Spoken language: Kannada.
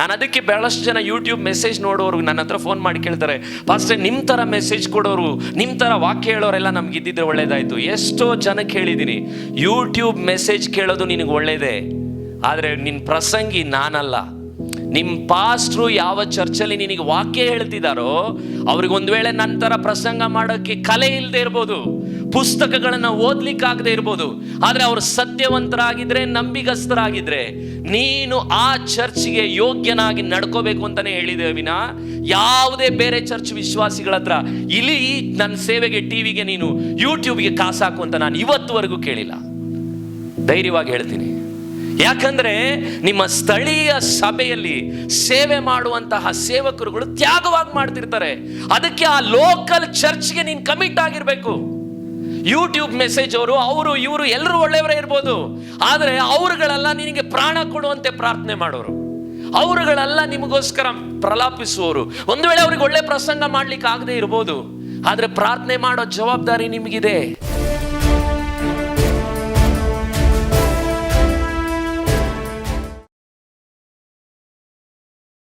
ನಾನು ಅದಕ್ಕೆ ಬಹಳಷ್ಟು ಜನ ಯೂಟ್ಯೂಬ್ ಮೆಸೇಜ್ ನೋಡೋರು ನನ್ನ ಹತ್ರ ಫೋನ್ ಮಾಡಿ ಕೇಳ್ತಾರೆ ಫಸ್ಟ್ ನಿಮ್ಮ ಥರ ಮೆಸೇಜ್ ಕೊಡೋರು ನಿಮ್ಮ ಥರ ವಾಕ್ಯ ಹೇಳೋರೆಲ್ಲ ನಮ್ಗೆ ಇದ್ದಿದ್ರೆ ಒಳ್ಳೇದಾಯಿತು. ಎಷ್ಟೋ ಜನಕ್ಕೆ ಹೇಳಿದ್ದೀನಿ ಯೂಟ್ಯೂಬ್ ಮೆಸೇಜ್ ಕೇಳೋದು ನಿನಗೆ ಒಳ್ಳೇದೇ, ಆದರೆ ನಿನ್ನ ಪ್ರಸಂಗಿ ನಾನಲ್ಲ. ನಿಮ್ಮ ಪಾಸ್ಟ್ರು ಯಾವ ಚರ್ಚಲ್ಲಿ ನಿನಗೆ ವಾಕ್ಯ ಹೇಳ್ತಿದ್ದಾರೋ ಅವ್ರಿಗೆ ಒಂದು ವೇಳೆ ನಂತರ ಪ್ರಸಂಗ ಮಾಡೋಕ್ಕೆ ಕಲೆ ಇಲ್ಲದೆ ಇರ್ಬೋದು. ಪುಸ್ತಕಗಳನ್ನು ಓದ್ಲಿಕ್ಕಾಗದೆ ಇರ್ಬೋದು. ಆದರೆ ಅವರು ಸತ್ಯವಂತರಾಗಿದ್ರೆ, ನಂಬಿಗಸ್ತರಾಗಿದ್ರೆ, ನೀನು ಆ ಚರ್ಚ್ಗೆ ಯೋಗ್ಯನಾಗಿ ನಡ್ಕೋಬೇಕು ಅಂತಾನೆ ಹೇಳಿದೆ ವಿನ ಯಾವುದೇ ಬೇರೆ ಚರ್ಚ್ ವಿಶ್ವಾಸಿಗಳ ಹತ್ರ ಇಲ್ಲಿ ನನ್ನ ಸೇವೆಗೆ ಟಿವಿಗೆ ನೀನು, ಯೂಟ್ಯೂಬ್ಗೆ ಕಾಸಾಕು ಅಂತ ನಾನು ಇವತ್ತುವರೆಗೂ ಕೇಳಿಲ್ಲ. ಧೈರ್ಯವಾಗಿ ಹೇಳ್ತೀನಿ. ಯಾಕಂದ್ರೆ ನಿಮ್ಮ ಸ್ಥಳೀಯ ಸಭೆಯಲ್ಲಿ ಸೇವೆ ಮಾಡುವಂತಹ ಸೇವಕರುಗಳು ತ್ಯಾಗವಾಗಿ ಮಾಡ್ತಿರ್ತಾರೆ. ಅದಕ್ಕೆ ಆ ಲೋಕಲ್ ಚರ್ಚ್ಗೆ ನೀನು ಕಮಿಟ್ ಆಗಿರ್ಬೇಕು. ಯೂಟ್ಯೂಬ್ ಮೆಸೇಜ್ ಅವರು ಅವರು, ಇವರು ಎಲ್ಲರೂ ಒಳ್ಳೆಯವರೇ ಇರ್ಬೋದು. ಆದರೆ ಅವರುಗಳೆಲ್ಲ ನಿನಗೆ ಪ್ರಾಣ ಕೊಡುವಂತೆ ಪ್ರಾರ್ಥನೆ ಮಾಡೋರು. ಅವರುಗಳೆಲ್ಲ ನಿಮಗೋಸ್ಕರ ಪ್ರಲಾಪಿಸುವವರು. ಒಂದು ವೇಳೆ ಅವ್ರಿಗೆ ಒಳ್ಳೆ ಪ್ರಸಂಗ ಮಾಡ್ಲಿಕ್ಕೆ ಆಗದೆ ಇರ್ಬೋದು, ಆದರೆ ಪ್ರಾರ್ಥನೆ ಮಾಡೋ ಜವಾಬ್ದಾರಿ ನಿಮಗಿದೆ.